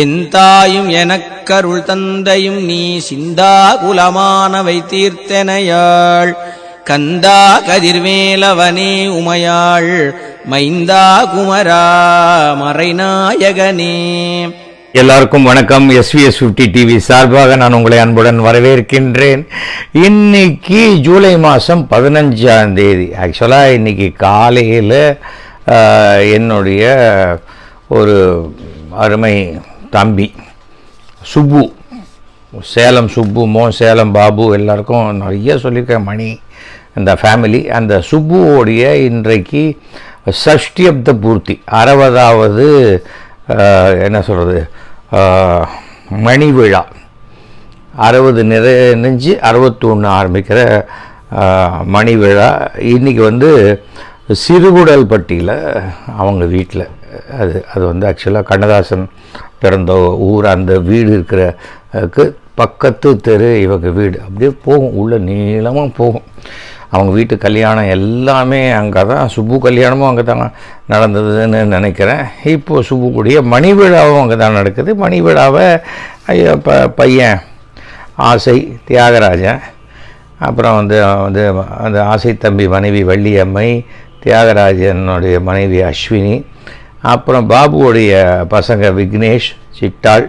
என் தாயும் எனக்கருள் தந்தையும் நீ சிந்தா குலமானவை தீர்த்தனையாள். கந்தா கதிர்வேலவனே உமையாள். மைந்தா குமரா மறைநாயகனே. எல்லாருக்கும் வணக்கம். எஸ்விஎஸ் ஃபிஃப்டி டிவி சார்பாக நான் உங்களை அன்புடன் வரவேற்கின்றேன். இன்னைக்கு ஜூலை மாதம் பதினஞ்சாம் தேதி. ஆக்சுவலாக இன்னைக்கு காலையில் என்னுடைய ஒரு அருமை தம்பி. சுப்பு. சேலம் சுப்பு மோ சேலம் பாபு எல்லாருக்கும் நிறைய சொல்லியிருக்கேன் மணி. அந்த ஃபேமிலி அந்த சுப்புவோடைய இன்றைக்கு சஷ்டியப்த பூர்த்தி அறுபதாவது என்ன சொல்கிறது மணி விழா. அறுபது நிறைஞ்சு அறுபத்தொன்று ஆரம்பிக்கிற மணி விழா. இன்றைக்கி வந்து சிறுகுடல்பட்டியில் அவங்க வீட்டில் அது அது வந்து ஆக்சுவலாக கண்ணதாசன் பிறந்த ஊர் அந்த வீடு இருக்கிறக்கு பக்கத்து தெரு இவங்க வீடு. அப்படியே போகும் உள்ள நீளமாக போகும். அவங்க வீட்டு கல்யாணம் எல்லாமே அங்கே தான் சுப்பு கல்யாணமும் அங்கே தான் நடந்ததுன்னு நினைக்கிறேன். இப்போது சுப்புக்குடிய மணி விழாவும் அங்கே தான் நடக்குது. மணி விழாவை ப பையன் ஆசை தியாகராஜன் அப்புறம் வந்து வந்து அந்த ஆசை தம்பி மனைவி வள்ளியம்மை தியாகராஜனுடைய மனைவி அஸ்வினி அப்புறம் பாபுவுடைய பசங்க விக்னேஷ் சிட்டாள்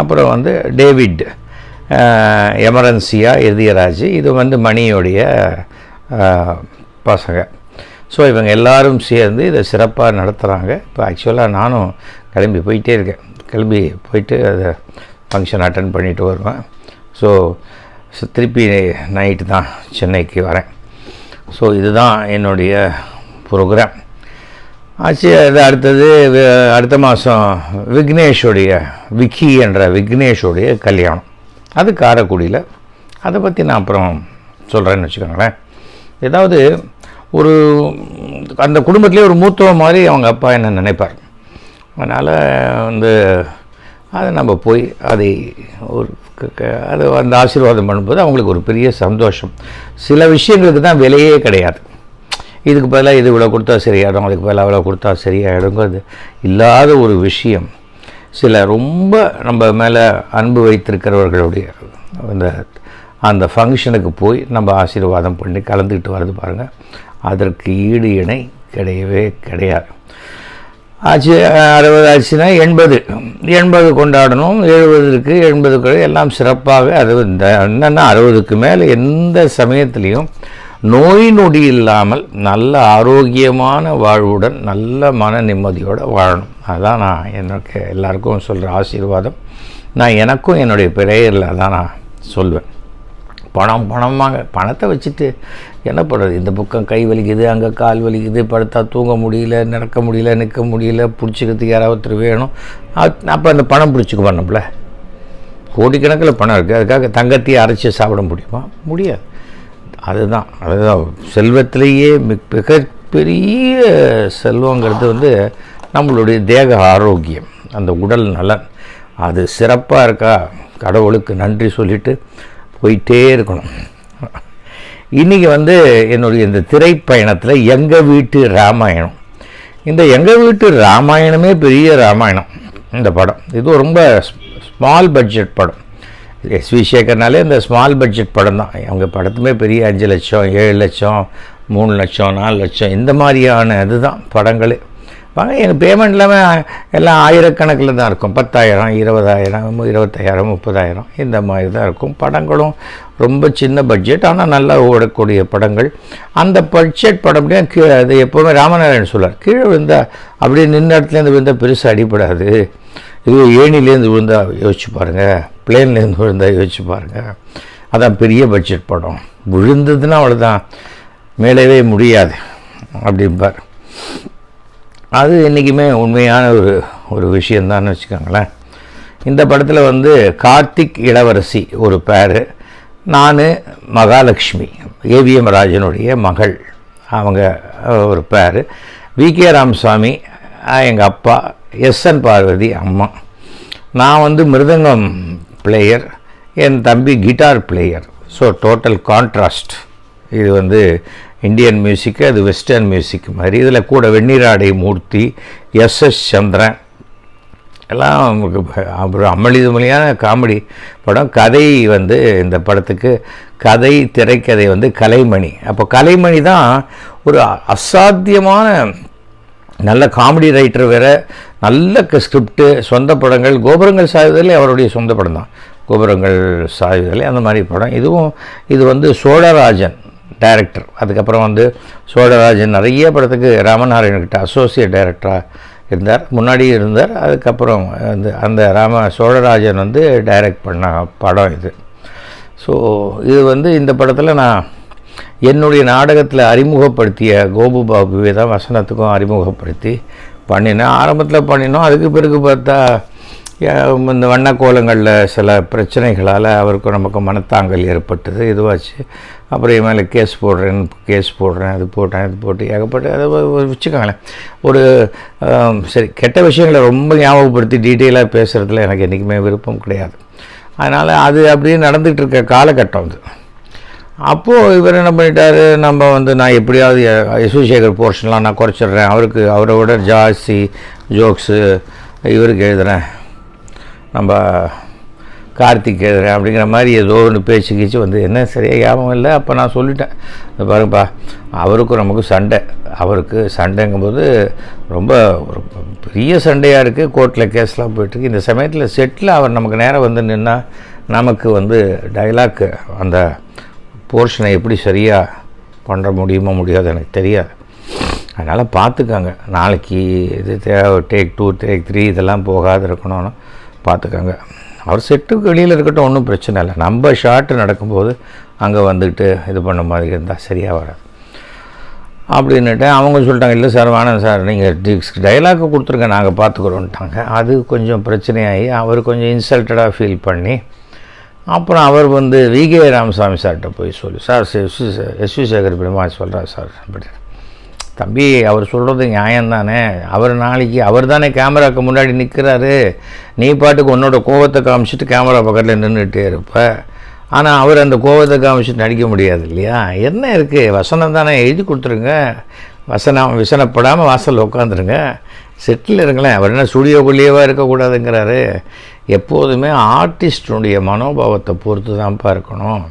அப்புறம் வந்து டேவிட் எமரன்சியா எதியராஜ் இது வந்து மணியோடைய பசங்க. ஸோ இவங்க எல்லாரும் சேர்ந்து இதை சிறப்பாக நடத்துகிறாங்க இப்போ ஆக்சுவலாக நானும் கிளம்பி போயிட்டே இருக்கேன். கிளம்பி போயிட்டு அதை ஃபங்க்ஷன் அட்டன் பண்ணிட்டு வருவேன். ஸோ திருப்பி நைட்டு தான் சென்னைக்கு வரேன். ஸோ இதுதான் என்னுடைய ப்ரோக்ராம் ஆச்சு அது அடுத்தது அடுத்த மாதம் விக்னேஷுடைய விக்கி என்ற விக்னேஷுடைய கல்யாணம். அது காரைக்குடியில். அதை பற்றி நான் அப்புறம் சொல்கிறேன்னு வச்சுக்கோங்களேன். ஏதாவது ஒரு அந்த குடும்பத்திலே ஒரு மூத்தவ மாதிரி அவங்க அப்பா என்ன நினைப்பார்? அதனால் வந்து அதை நம்ம போய் அதை ஒரு அது அந்த ஆசீர்வாதம் பண்ணும்போது அவங்களுக்கு ஒரு பெரிய சந்தோஷம். சில விஷயங்களுக்கு தான் விலையே கிடையாது. இதுக்கு பதிலாக இது இவ்வளோ கொடுத்தா சரியாயிடும் அதுக்கு பதிலாக அவ்வளோ கொடுத்தா சரியாயிடுங்கிறது இல்லாத ஒரு விஷயம். சில ரொம்ப நம்ம மேலே அன்பு வைத்திருக்கிறவர்களுடைய அந்த அந்த ஃபங்க்ஷனுக்கு போய் நம்ம ஆசீர்வாதம் பண்ணி கலந்துக்கிட்டு வர்றது பாருங்கள் அதற்கு ஈடு இணை கிடையவே கிடையாது. ஆச்சு அறுபது ஆச்சுன்னா எண்பது. எண்பது கொண்டாடணும் எழுபது இருக்குது எண்பது எல்லாம் சிறப்பாக அது இந்த என்னென்னா அறுபதுக்கு மேலே எந்த சமயத்துலேயும் நோய் நொடி இல்லாமல் நல்ல ஆரோக்கியமான வாழ்வுடன் நல்ல மன நிம்மதியோடு வாழணும். அதுதான் நான் எனக்கு எல்லாருக்கும் சொல்கிற ஆசீர்வாதம். நான் எனக்கும் என்னுடைய பிரேயரில் தான் நான் சொல்வேன். பணம் பணமாங்க பணத்தை வச்சுட்டு என்ன பண்ணுறது இந்த பக்கம் கை வலிக்குது அங்கே கால் வலிக்குது படுத்தா தூங்க முடியல நடக்க முடியல நிற்க முடியல பிடிச்சிக்கிறதுக்கு யாராவது ஒருத்தர் வேணும். அப்போ அந்த பணம் பிடிச்சிக்க நம்மள கோடிக்கணக்கில் பணம் இருக்குது அதுக்காக தங்கத்தையே அரைச்சி சாப்பிட முடியுமா? முடியாது. அதுதான். அதுதான். செல்வத்திலேயே மிக மிகப்பெரிய செல்வங்கிறது வந்து நம்மளுடைய தேக ஆரோக்கியம். அந்த உடல் நலன். அது சிறப்பாக இருக்கா? கடவுளுக்கு நன்றி சொல்லிட்டு போயிட்டே இருக்கணும். இன்றைக்கி வந்து என்னுடைய இந்த திரைப்பயணத்தில் எங்கள் வீட்டு ராமாயணம். இந்த எங்கள் வீட்டு ராமாயணமே பெரிய ராமாயணம். இந்த படம். இது ரொம்ப ஸ்மால் பட்ஜெட் படம். எஸ் வி சேகர்னாலே இந்த ஸ்மால் பட்ஜெட் படம் தான். அவங்க படத்துமே பெரிய அஞ்சு லட்சம் ஏழு லட்சம் மூணு லட்சம் நாலு லட்சம் இந்த மாதிரியான இதுதான் படங்களே. வாங்க எங்கள் பேமெண்ட் இல்லாமல் எல்லாம் ஆயிரக்கணக்கில் தான் இருக்கும். பத்தாயிரம் இருபதாயிரம் இருபத்தாயிரம் முப்பதாயிரம் இந்த மாதிரி தான் இருக்கும் படங்களும். ரொம்ப சின்ன பட்ஜெட் ஆனால் நல்லா ஓடக்கூடிய படங்கள். அந்த பட்ஜெட் படம் கீழே அது எப்போவுமே ராமநாராயணன் சொல்லார். கீழே விழுந்தா அப்படியே நின்ன இடத்துலேருந்து விழுந்தால் பெருசாக அடிபடாது. இது ஏணிலேருந்து விழுந்தால் யோசிச்சு பாருங்கள் பிளேன்லேருந்து விழுந்தால் யோசிச்சு பாருங்கள் அதான் பெரிய பட்ஜெட் படம். விழுந்ததுன்னா அவ்வளோதான் மேலவே முடியாது அப்படிம்பார். அது என்றைக்குமே உண்மையான ஒரு ஒரு விஷயந்தான்னு வச்சுக்கோங்களேன். இந்த படத்தில் வந்து கார்த்திக் இளவரசி ஒரு பேர். நான் மகாலட்சுமி ஏவிஎம் ராஜனுடைய மகள். அவங்க ஒரு பேர். வி கே ராமசாமி எங்கள் அப்பா எஸ்என் பார்வதி அம்மா. நான் வந்து மிருதங்கம் பிளேயர் என் தம்பி guitar player so total contrast இது வந்து இந்தியன் மியூசிக்கு அது வெஸ்டர்ன் மியூசிக் மாதிரி. இதில் கூட வெந்நீராடை மூர்த்தி எஸ் எஸ் சந்திரன். எல்லாம் அப்புறம் அமளிதுமளியான காமெடி படம். கதை வந்து இந்த படத்துக்கு கதை திரைக்கதை வந்து கலைமணி. அப்போ கலைமணி தான் ஒரு அசாத்தியமான நல்ல காமெடி ரைட்டர் வேறு நல்ல ஸ்கிரிப்டு சொந்த படங்கள் கோபுரங்கள் சாயுதலே அவருடைய சொந்த படம் தான். கோபுரங்கள் சாயுதலே அந்த மாதிரி படம். இதுவும் இது வந்து சோழராஜன் டைரக்டர் அதுக்கப்புறம் வந்து சோழராஜன் நிறைய படத்துக்கு ராமநாராயணன்கிட்ட அசோசியேட் டைரக்டராக இருந்தார். முன்னாடி இருந்தார் அதுக்கப்புறம் அந்த அந்த ராம சோழராஜன் வந்து டைரக்ட் பண்ண படம் இது. ஸோ இது வந்து இந்த படத்தில் நான் என்னுடைய நாடகத்தில் அறிமுகப்படுத்திய கோபு பாபுவை தான் வசனத்துக்கும் அறிமுகப்படுத்தி பண்ணினேன். ஆரம்பத்தில் பண்ணினோம். அதுக்கு பிறகு பார்த்தா இந்த வண்ணக்கோலங்களில் சில பிரச்சனைகளால் அவருக்கும் நமக்கு மனத்தாங்கல் ஏற்பட்டது. இதுவாச்சு. அப்புறம் இது மேலே கேஸ் போடுறேன் கேஸ் போடுறேன் அது போட்டேன் இது போட்டு ஏகப்பட்டு அதை வச்சுக்கோங்களேன். ஒரு சரி கெட்ட விஷயங்களை ரொம்ப ஞாபகப்படுத்தி டீட்டெயிலாக பேசுகிறதுல எனக்கு என்றைக்குமே விருப்பம் கிடையாது. அதனால் அது அப்படியே நடந்துகிட்டு இருக்க காலகட்டம் அது. அப்போது இவர் என்ன பண்ணிட்டார்? நம்ம வந்து நான் எப்படியாவது யசுசேகர் போர்ஷன்லாம் நான் குறைச்சிடுறேன். அவருக்கு அவரை விட ஜாஸ்தி ஜோக்ஸு இவருக்கு எழுதுகிறேன் நம்ம கார்த்திக் எழுதுகிறேன் அப்படிங்கிற மாதிரி ஏதோ ஒன்று பேச்சு கீச்சு வந்து என்ன சரியாக ஞாபகம் இல்லை. அப்போ நான் சொல்லிட்டேன். பாருங்கப்பா அவருக்கும் நமக்கும் சண்டை. அவருக்கு சண்டைங்கும்போது ரொம்ப ஒரு பெரிய சண்டையாக இருக்குது கோர்ட்டில் கேஸ்லாம் போயிட்டுருக்கு. இந்த சமயத்தில் செட்டில் அவர் நமக்கு நேரம் வந்து நின்னால் நமக்கு வந்து டைலாக் அந்த போர்ஷனை எப்படி சரியாக பண்ண முடியுமோ முடியாது எனக்கு தெரியாது. அதனால் பார்த்துக்கோங்க. நாளைக்கு இது தேவை டேக் டூ டேக் த்ரீ இதெல்லாம் போகாது இருக்கணும்னு பார்த்துக்கோங்க. அவர் செட்டுக்கு வெளியில் இருக்கட்டும் ஒன்றும் பிரச்சனை இல்லை. நம்ம ஷார்ட்டு நடக்கும்போது அங்கே வந்துட்டு இது பண்ண மாதிரி இருந்தால் சரியாக வராது. அப்படின்னுட்டு அவங்க சொல்லிட்டாங்க இல்லை சார் வேணாம் சார். நீங்கள் டைலாக்கு கொடுத்துருங்க நாங்கள் பார்த்துக்குறோன்ட்டாங்க அது கொஞ்சம் பிரச்சனையாகி அவர் கொஞ்சம் இன்சல்ட்டடாக ஃபீல் பண்ணி அப்புறம் அவர் வந்து விகே ராமசாமி சார்கிட்ட போய் சொல்லி. Sir yes. எஸ்வி சேகர் பிரமா சொல்கிறார் சார். அப்படி. தம்பி அவர் சொல்கிறது நியாயம்தானே. அவர் நாளைக்கு அவர் தானே கேமராவுக்கு முன்னாடி நிற்கிறாரு நீ பாட்டுக்கு உன்னோட கோவத்தை காமிச்சிட்டு கேமரா பக்கத்தில் நின்றுட்டே இருப்ப. ஆனால் அவர் அந்த கோவத்தை காமிச்சிட்டு நடிக்க முடியாது இல்லையா? என்ன இருக்குது வசனம் தானே. எழுதி கொடுத்துருங்க. வசனம் விசனப்படாமல் வாசலில் உட்காந்துருங்க. செட்டில் இருங்களேன். அவர் என்ன ஸ்டுடியோக்குள்ளேயேவா இருக்கக்கூடாதுங்கிறாரு. எப்போதுமே ஆர்டிஸ்டுடைய மனோபாவத்தை பொறுத்து தான்ப்பா இருக்கணும்.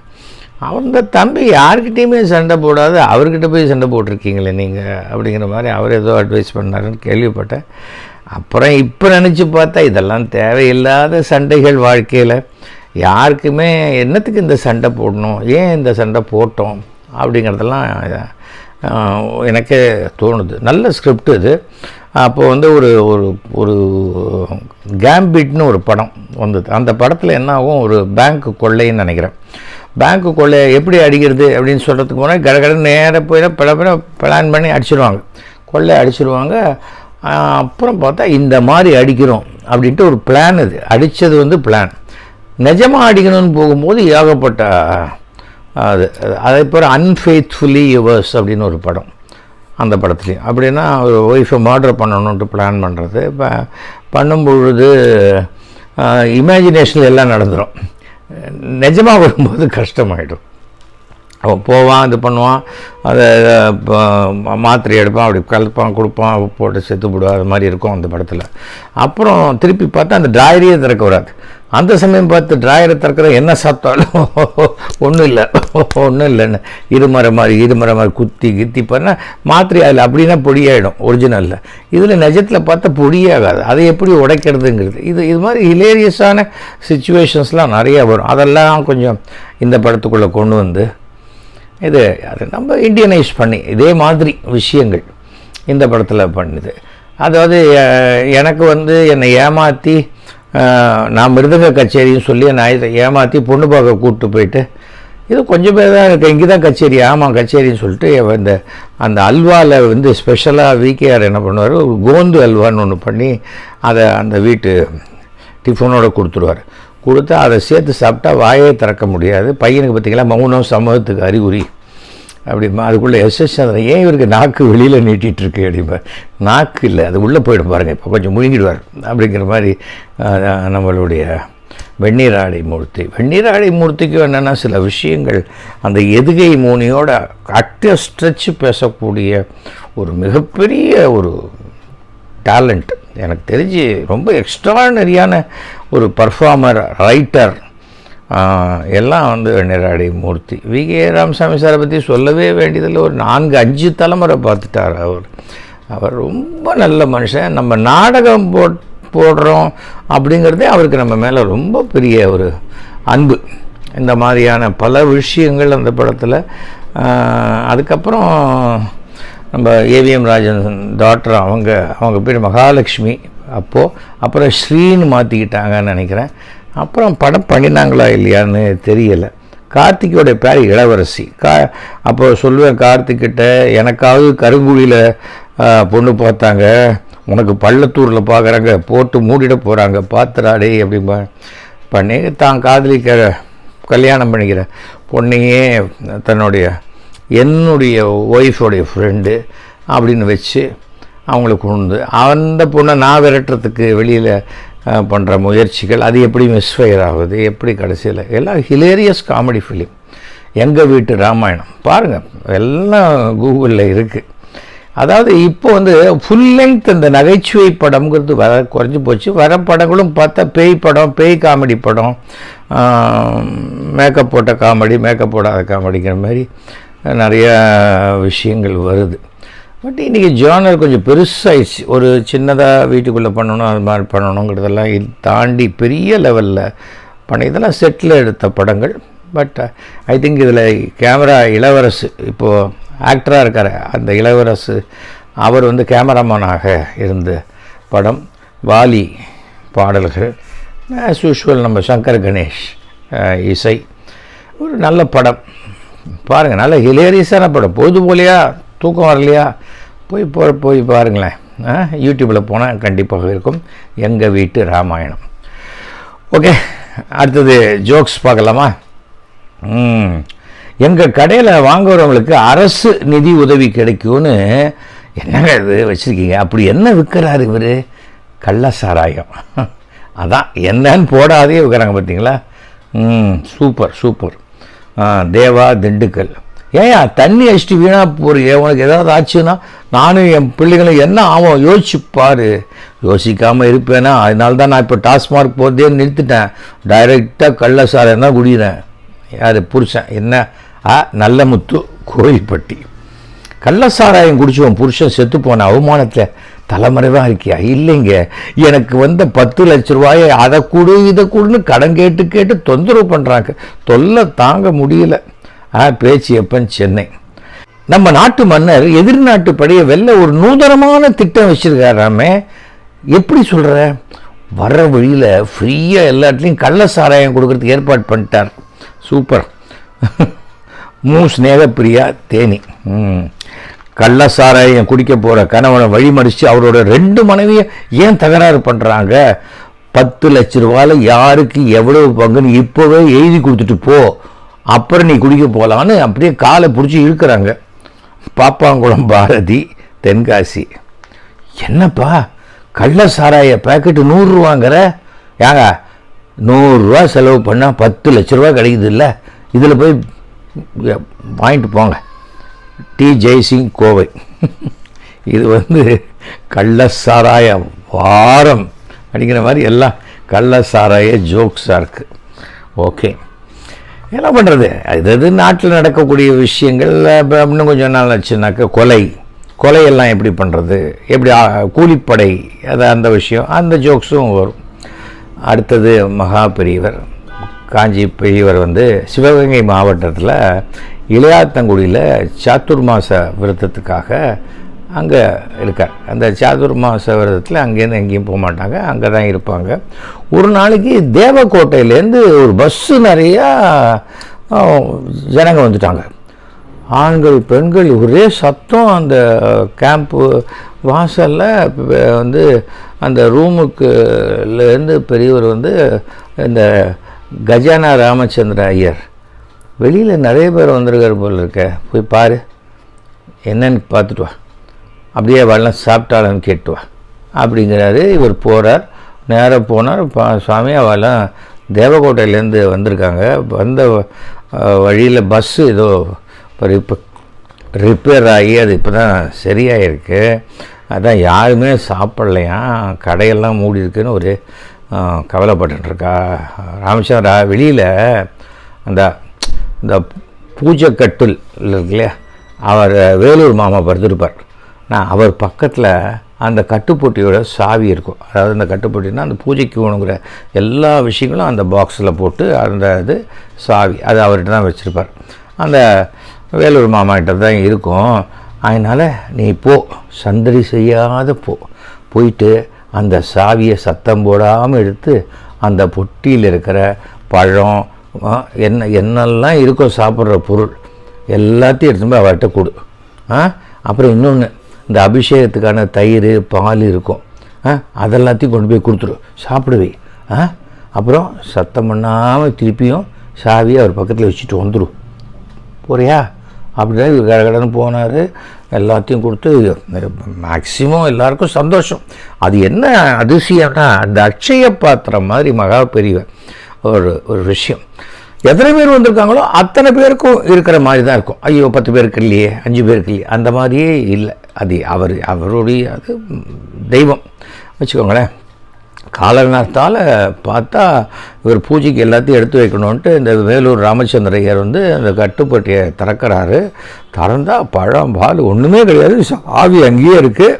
அந்த தம்பி யார்கிட்டயுமே சண்டை போடாது. அவர்கிட்ட போய் சண்டை போட்டிருக்கீங்களே நீங்கள் அப்படிங்கிற மாதிரி அவர் ஏதோ அட்வைஸ் பண்ணாருன்னு கேள்விப்பட்டேன். அப்புறம் இப்போ நினச்சி பார்த்தா இதெல்லாம் தேவையில்லாத சண்டைகள் வாழ்க்கையில். யாருக்குமே என்னத்துக்கு இந்த சண்டை போடணும்? ஏன் இந்த சண்டை போட்டோம்? அப்படிங்கிறதெல்லாம் எனக்கு எனக்கே தோணுது. நல்ல ஸ்கிரிப்ட் இது. அப்போது வந்து ஒரு ஒரு ஒரு கேம்பிட்னு ஒரு படம் வந்தது. அந்த படத்தில் என்ன ஆகும் ஒரு பேங்க் கொள்ளைன்னு நினைக்கிறேன். பேங்க்கு கொள்ளை எப்படி அடிக்கிறது அப்படின்னு சொல்கிறதுக்கு முன்னாடி கடகடன்னு நேராக போய் பல பல பிளான் பண்ணி அடிச்சிருவாங்க. கொள்ளை அடிச்சிருவாங்க. அப்புறம் பார்த்தா இந்த மாதிரி அடிக்கிறோம் அப்படின்ட்டு ஒரு பிளான் இது. அடித்தது வந்து பிளான் நிஜமாக அடிக்கணும்னு போகும்போது ஏகப்பட்ட அது அதே பேர் அன்ஃபெய்த்ஃபுல்லி யுவர்ஸ் அப்படின்னு ஒரு படம். அந்த படத்துலையும் அப்படின்னா ஒரு ஒய்ஃபை மர்டர் பண்ணணுன்ட்டு பிளான் பண்ணுறது இப்போ பண்ணும் பொழுது இமேஜினேஷனில் எல்லாம் நடந்துடும் நிஜமாக வரும்போது கஷ்டமாயிடும். அவன் போவான் இது பண்ணுவான் அதை இப்போ மாத்திரை எடுப்பான் அப்படி கலப்பான் கொடுப்பான் போட்டு செத்து போடுவான் அது மாதிரி இருக்கும் அந்த படத்தில். அப்புறம் திருப்பி பார்த்தா அந்த டிராயரியே திறக்க வராது. அந்த சமயம் பார்த்து டிராயரை திறக்கிற என்ன சாப்பிட்டாலும் ஒன்றும் இல்லை. ஒன்றும் இல்லைன்னு. இருமறை மாதிரி இருமறை மாதிரி குத்தி கித்தி பண்ணால் மாத்திரை அதில் அப்படின்னா பொடியாயிடும் ஒரிஜினலில் இதில் நிஜத்தில் பார்த்தா பொடியாகாது. அதை எப்படி உடைக்கிறதுங்கிறது. இது இது மாதிரி ஹிலேரியஸான சுச்சுவேஷன்ஸ்லாம் நிறையா வரும். அதெல்லாம் கொஞ்சம் இந்த படத்துக்குள்ளே கொண்டு வந்து இது அது நம்ம இண்டியனைஸ் பண்ணி இதே மாதிரி விஷயங்கள் இந்த படத்தில் பண்ணுது. அதாவது எனக்கு வந்து என்னை ஏமாற்றி நான் மிருதங்க கச்சேரின்னு சொல்லி என்னை இதை ஏமாற்றி பொண்ணு பார்க்க கூப்பிட்டு போயிட்டு இது கொஞ்சம் பேர் தான் இருக்குது இங்கே தான் கச்சேரி ஆமாம் கச்சேரின்னு சொல்லிட்டு இந்த அந்த அல்வாவில் வந்து ஸ்பெஷலாக விகேஆர் என்ன பண்ணுவார் ஒரு கோந்து அல்வான்னு ஒன்று பண்ணி அதை அந்த வீட்டு டிஃபனோட கொடுத்துருவார். கொடுத்து அதை சேர்த்து சாப்பிட்டா வாயே திறக்க முடியாது. பையனுக்கு பார்த்தீங்களா மௌனம் சமூகத்துக்கு அறிகுறி. அப்படிமா அதுக்குள்ளே எஸ்எஸ் சந்திரன் ஏன் இவருக்கு நாக்கு வெளியில் நீட்டிகிட்ருக்கு அப்படிம்பா நாக்கு இல்லை அது உள்ளே போயிடும் பாருங்கள் இப்போ கொஞ்சம் முழுங்கிடுவார். அப்படிங்கிற மாதிரி நம்மளுடைய நம்மளுடைய வெந்நீராடை மூர்த்தி. வெந்நீராடை மூர்த்திக்கும் என்னென்னா சில விஷயங்கள் அந்த எதுகை மூனியோட அட்ட ஸ்ட்ரெச்சு பேசக்கூடிய ஒரு மிகப்பெரிய ஒரு டேலண்ட் எனக்கு தெரிஞ்சு ரொம்ப எக்ஸ்ட்ரானரியான ஒரு பர்ஃபார்மர் ரைட்டர் எல்லாம் வந்து வெண்ணிராடி மூர்த்தி. வி. கே. ராமசாமி சாரை பற்றி சொல்லவே வேண்டியதில்லை. ஒரு நான்கு அஞ்சு தலைமுறை பார்த்துட்டார் அவர். அவர் ரொம்ப நல்ல மனுஷன். நம்ம நாடகம் போட் போடுறோம் அப்படிங்கிறதே அவருக்கு நம்ம மேலே ரொம்ப பெரிய ஒரு அன்பு. இந்த மாதிரியான பல விஷயங்கள் அந்த படத்தில். அதுக்கப்புறம் நம்ம ஏவிஎம் ராஜன் டாக்டர் அவங்க அவங்க பேர் மகாலட்சுமி. அப்போது அப்புறம் ஸ்ரீன்னு மாற்றிக்கிட்டாங்கன்னு நினைக்கிறேன். அப்புறம் படம் பண்ணினாங்களா இல்லையான்னு தெரியலை. கார்த்திகோடைய பேர் இளவரசி. கா அப்போ சொல்லுவேன் கார்த்திக்கிட்ட எனக்காவது கருங்குழியில் பொண்ணு பார்த்தாங்க. உனக்கு பள்ளத்தூரில் பார்க்குறாங்க போட்டு மூடிட போகிறாங்க பார்த்துறாடே அப்படிம்பா. பண்ணி தான் காதலிக்க கல்யாணம் பண்ணிக்கிற பொண்ணையே தன்னுடைய என்னுடைய ஒய்ஃபோடைய ஃப்ரெண்டு அப்படின்னு வச்சு அவங்களுக்கு உண்டு. அந்த பொண்ணை நான் விரட்டுறதுக்கு வெளியில் பண்ணுற முயற்சிகள் அது எப்படி மிஸ்ஃபயர் ஆகுது எப்படி கடைசியில்? எல்லாம் ஹிலேரியஸ் காமெடி ஃபிலிம் எங்கள் வீட்டு ராமாயணம். பாருங்கள் எல்லாம் கூகுளில் இருக்குது அதாவது இப்போ வந்து ஃபுல் லென்த் இந்த நகைச்சுவை படம்ங்கிறது வர குறைஞ்சி போச்சு. வர படங்களும் பார்த்தா பேய் படம் பேய் காமெடி படம் மேக்கப் போட்ட காமெடி மேக்கப் போடாத காமெடிங்கிற மாதிரி நிறையா விஷயங்கள் வருது. பட் இன்றைக்கி ஜேர்னல் கொஞ்சம் பெருசாகிடுச்சு ஒரு சின்னதாக வீட்டுக்குள்ளே பண்ணணும் அது மாதிரி பண்ணணுங்கிறதெல்லாம் இது தாண்டி பெரிய லெவலில் பண்ண இதெல்லாம் செட்டில் எடுத்த படங்கள். பட் ஐ திங்க் இதில் கேமரா இளவரசு இப்போது ஆக்டராக இருக்கார். அந்த இளவரசு அவர் வந்து கேமராமேனாக இருந்த படம். வாலி பாடல்கள். ஆஸ் யூஷுவல் நம்ம சங்கர் கணேஷ் இசை. ஒரு நல்ல படம். பாருங்கள் நல்ல ஹிலேரியஸான படம். பொழுது போலியாக தூக்கம் வரலையா? போய் போ போய் பாருங்களேன். யூடியூப்பில் போனால் கண்டிப்பாக இருக்கும். எங்கள் வீட்டு ராமாயணம். ஓகே அடுத்தது ஜோக்ஸ் பார்க்கலாமா? எங்கள் கடையில் வாங்குறவங்களுக்கு அரசு நிதி உதவி கிடைக்கும்னு என்னங்க இது வச்சுருக்கீங்க? அப்படி என்ன விற்கிறாரு இவர்? கள்ள சாராயம் அதான் என்னன்னு போடாதே விற்கிறாங்க பார்த்தீங்களா? ம் சூப்பர் சூப்பர். தேவா திண்டுக்கல். ஏயா தண்ணி அடிச்சுட்டு வீணாக போறிய உனக்கு ஏதாவது ஆச்சுன்னா நானும் என் பிள்ளைகளும் என்ன ஆகும் யோசிச்சு யோசிக்காமல் இருப்பேனா? அதனால தான் நான் இப்போ டாஸ்மார்க் போகிறதே நிறுத்திட்டேன். டைரெக்டாக கள்ள சாரம் தான் குடிக்கிறேன். யார் புருஷன்? என்ன? ஆ நல்ல முத்து கோயில்பட்டி. கள்ளசாராயம் குடிச்சவன் புருஷன் செத்து போன அவமானத்தில் தலைமறைவாக இருக்கியா? இல்லைங்க. எனக்கு வந்த பத்து லட்ச ரூபாயை அதை கொடு இதை கொடுன்னு கடன் கேட்டு கேட்டு தொந்தரவு பண்ணுறாங்க தொல்லை தாங்க முடியல. ஆ பேச்சு எப்பன் சென்னை. நம்ம நாட்டு மன்னர் எதிர்நாட்டு படையை வெல்ல ஒரு நூதனமான திட்டம் வச்சுருக்காராமே. எப்படி சொல்கிற வர்ற வழியில் ஃப்ரீயாக எல்லாத்துலேயும் கள்ள சாராயம் கொடுக்கறதுக்கு ஏற்பாடு பண்ணிட்டார். சூப்பர் மூ. ஸ்நேகப்பிரியா தேனி. கள்ள சாராயம் குடிக்க போகிற கணவனை வழிமறித்து அவரோட ரெண்டு மனைவியை ஏன் தகராறு பண்ணுறாங்க பத்து லட்ச ரூபாயில் யாருக்கு எவ்வளவு பங்குன்னு இப்போவே எழுதி கொடுத்துட்டு போ. அப்புறம் நீ குடிக்க போகலான்னு அப்படியே காலை பிடிச்சி இழுக்கிறாங்க. பாப்பாங்குளம் பாரதி தென்காசி. என்னப்பா? கள்ள சாராய பேக்கெட்டு நூறுரூவாங்கிற? ஏங்க நூறுரூவா செலவு பண்ணால் பத்து லட்ச ரூபா கிடைக்குது இல்லை இதில் போய் வாங்கிட்டு போங்க. டி. ஜெய்சிங் கோவை. இது வந்து கள்ள சாராய வாரம். அப்படிங்கிற மாதிரி எல்லாம் கள்ள சாராய ஜோக்ஸாக இருக்குது ஓகே என்ன பண்ணுறது அது அது நாட்டில் நடக்கக்கூடிய விஷயங்கள் இப்போ இன்னும் கொஞ்சம் நாள் ஆச்சுனாக்கா கொலை. கொலையெல்லாம் எப்படி பண்ணுறது எப்படி கூலிப்படை அது அந்த விஷயம் அந்த ஜோக்ஸும் வரும். அடுத்தது மகா பெரியவர் காஞ்சி பெரியவர் வந்து சிவகங்கை மாவட்டத்தில் இளையாத்தங்குடியில் சாத்துர்மாச விரதத்துக்காக அங்கே இருக்கார் அந்த சாதுர்மாச விரதத்தில் அங்கேருந்து எங்கேயும் போக மாட்டாங்க. அங்கே தான் இருப்பாங்க. ஒரு நாளைக்கு தேவக்கோட்டையிலேருந்து ஒரு பஸ்ஸு நிறையா ஜனங்க வந்துட்டாங்க. ஆண்கள் பெண்கள் ஒரே சத்தம் அந்த கேம்ப்பு வாசலில் வந்து அந்த ரூமுக்குலேருந்து பெரியவர் வந்து இந்த கஜானா ராமச்சந்திர ஐயர். வெளியில் நிறைய பேர் வந்திருக்கார் போல் இருக்க. போய் பாரு. என்னன்னு பார்த்துட்டு வா. அப்படியே வரலாம் சாப்பிட்டாலும் கேட்டு வா. அப்படிங்கிறாரு இவர் போகிறார் நேராக போனார். பா சுவாமி அவெல்லாம் தேவகோட்டையிலேருந்து வந்திருக்காங்க. வந்த வழியில் பஸ்ஸு ஏதோ இப்போ ரிப்பேர் ஆகி அது இப்போ தான் சரியாயிருக்கு. அதான் யாருமே சாப்பிட்லையா? கடையெல்லாம் மூடி இருக்குன்னு ஒரு கவலைப்பட்டுருக்கா. ராமச்சந்திரா வெளியில் அந்த இந்த பூஜை கட்டில் இருக்கு இல்லையா அவர் வேலூர் மாமா படுத்திருப்பார். நான் அவர் பக்கத்தில் அந்த கட்டுப்பொட்டியோட சாவி இருக்கும். அதாவது அந்த கட்டுப்பொட்டினா அந்த பூஜைக்கு வேணுங்கிற எல்லா விஷயங்களும் அந்த பாக்ஸில் போட்டு அந்த இது சாவி அது அவர்கிட்ட தான் வச்சுருப்பார். அந்த வேலூர் மாமா தான் இருக்கும். அதனால் நீ போ சந்தடி செய்யாத போ. போயிட்டு அந்த சாவியை சத்தம் போடாமல் எடுத்து அந்த பொட்டியில் இருக்கிற பழம் என்ன என்னெல்லாம் இருக்கோ சாப்பிட்ற பொருள் எல்லாத்தையும் எடுத்து போய் அவர்கிட்ட கொடு. ஆ அப்புறம் இன்னொன்று இந்த அபிஷேகத்துக்கான தயிர் பால் இருக்கும். ஆ அதெல்லாத்தையும் கொண்டு போய் கொடுத்துரு சாப்பிடுவே. ஆ அப்புறம் சத்தம் பண்ணாமல் திருப்பியும் சாவியை அவர் பக்கத்தில் வச்சுட்டு வந்துடும் போறியா? அப்படிதான் இவர் கடகடன்னு போனார். எல்லாத்தையும் கொடுத்து மேக்சிமம் எல்லாருக்கும் சந்தோஷம். அது என்ன அதிசயம்னா அந்த அட்சய பாத்திரம் மாதிரி மகா பெரியவர். ஒரு ஒரு விஷயம். எத்தனை பேர் வந்திருக்காங்களோ அத்தனை பேருக்கும் இருக்கிற மாதிரி தான் இருக்கும். ஐயோ பத்து பேருக்கு இல்லையே அஞ்சு பேருக்கு இல்லையே அந்த மாதிரியே இல்லை. அது அவர் அவருடைய அது தெய்வம். வச்சுக்கோங்களேன். காலங்காத்தால் பார்த்தா இவர் பூஜைக்கு எல்லாத்தையும் எடுத்து வைக்கணுன்ட்டு இந்த வேலூர் ராமச்சந்திரையர் வந்து அந்த கட்டுப்பட்டியை திறக்கிறாரு. திறந்தால் பழம் பால் ஒன்றுமே கிடையாது. சாவி அங்கேயே இருக்குது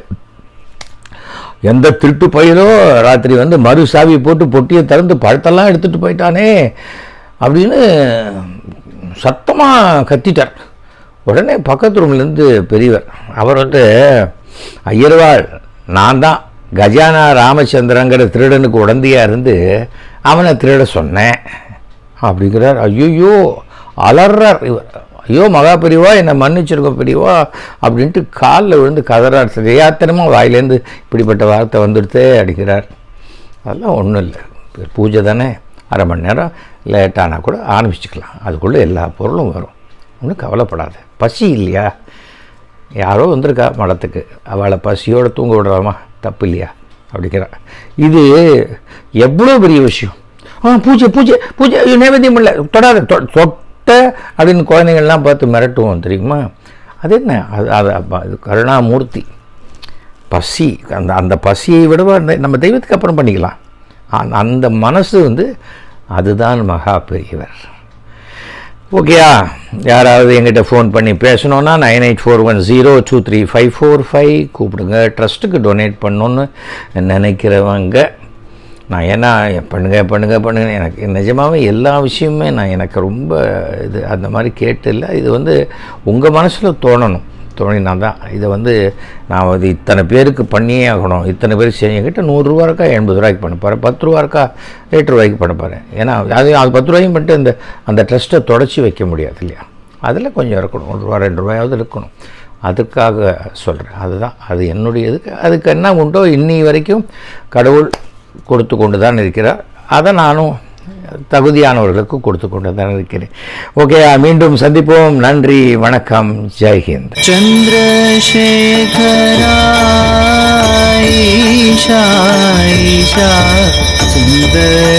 எந்த திருட்டு பயிரோ ராத்திரி வந்து மறு சாவி போட்டு பொட்டியை திறந்து பழத்தெல்லாம் எடுத்துகிட்டு போயிட்டானே அப்படின்னு சத்தமாக கத்திட்டார். உடனே பக்கத்து ரூம்லேருந்து பெரியவர் அவர் வந்து ஐயர்வாள் நான் தான் கஜானா ராமச்சந்திரங்கிற திருடனுக்கு உடந்தையாக இருந்து அவனை திருட சொன்னேன். அப்படிங்கிறார். ஐயோ அலறார் இவர். ஐயோ மகா பெரியவா என்னை மன்னிச்சிருக்க பெரியவா அப்படின்ட்டு காலில் விழுந்து கதறார். தெரியாத்தனமாக வாயிலேருந்து இப்படிப்பட்ட வார்த்தை வந்துடுத்தே அடிக்கிறார் அதெல்லாம் ஒன்றும் இல்லை. பூஜை தானே அரை மணி நேரம் லேட்டானா கூட ஆரம்பிச்சுக்கலாம். அதுக்குள்ளே எல்லா பொருளும் வரும். ஒன்றும் கவலைப்படாத. பசி இல்லையா? யாரோ வந்திருக்கா மடத்துக்கு. அவளை பசியோடு தூங்க விடுறாமா? தப்பு இல்லையா? அப்படிங்கிறா இது எவ்வளோ பெரிய விஷயம்? ஆ பூஜை பூஜை பூஜை ஐயோ, நைவேத்தியம் தொடாத தொட்ட அப்படின்னு குழந்தைங்கள்லாம் பார்த்து மிரட்டுவோம் தெரியுமா? அது என்ன? அது அது அப்ப கருணாமூர்த்தி. பசி அந்த அந்த பசியை விடவா அந்த- நம்ம தெய்வத்துக்கு அப்புறம் பண்ணிக்கலாம். அந்த மனசு வந்து அதுதான் மகா பெரியவர். ஓகேயா? யாராவது எங்கிட்ட ஃபோன் பண்ணி பேசணுன்னா nine eight four one zero two three five four five கூப்பிடுங்க. ட்ரஸ்ட்டுக்கு டொனேட் பண்ணணுன்னு நினைக்கிறவங்க நான் ஏன்னா பண்ணுங்க பண்ணுங்க பண்ணுங்க. எனக்கு நிஜமாகவே எல்லா விஷயமுமே நான் எனக்கு ரொம்ப இது அந்த மாதிரி கேட்டு இல்லை. இது வந்து உங்கள் மனசில் தோணணும். தோணினா தான். இதை வந்து நான் வந்து இத்தனை பேருக்கு பண்ணியே ஆகணும். இத்தனை பேர் செஞ்சுக்கிட்ட நூறுரூவா இருக்கா எண்பது ரூபாய்க்கு பண்ண போகிறேன் பத்து ரூபா இருக்கா எட்டு ரூபாய்க்கு பண்ண போகிறேன் ஏன்னா அது அது பத்து ரூபாயும் பண்ணிட்டு இந்த அந்த ட்ரஸ்ட்டை தொடச்சி வைக்க முடியாது இல்லையா? அதில் கொஞ்சம் இருக்கணும். ஒரு ரூபா ரெண்டு ரூபாயாவது இருக்கணும். அதுக்காக சொல்கிறேன் அதுதான். அது என்னுடைய இதுக்கு அதுக்கு என்ன உண்டோ இன்னி வரைக்கும் கடவுள் கொடுத்து கொண்டு தான் இருக்கிறார். அதை நானும் தகுதியானவர்களுக்கு கொடுத்து கொண்டு தான் இருக்கிறேன் ஓகே மீண்டும் சந்திப்போம். நன்றி வணக்கம். ஜெய்ஹிந்த் சந்திரசேகராயிஷா சுந்தரேஸ்வரா.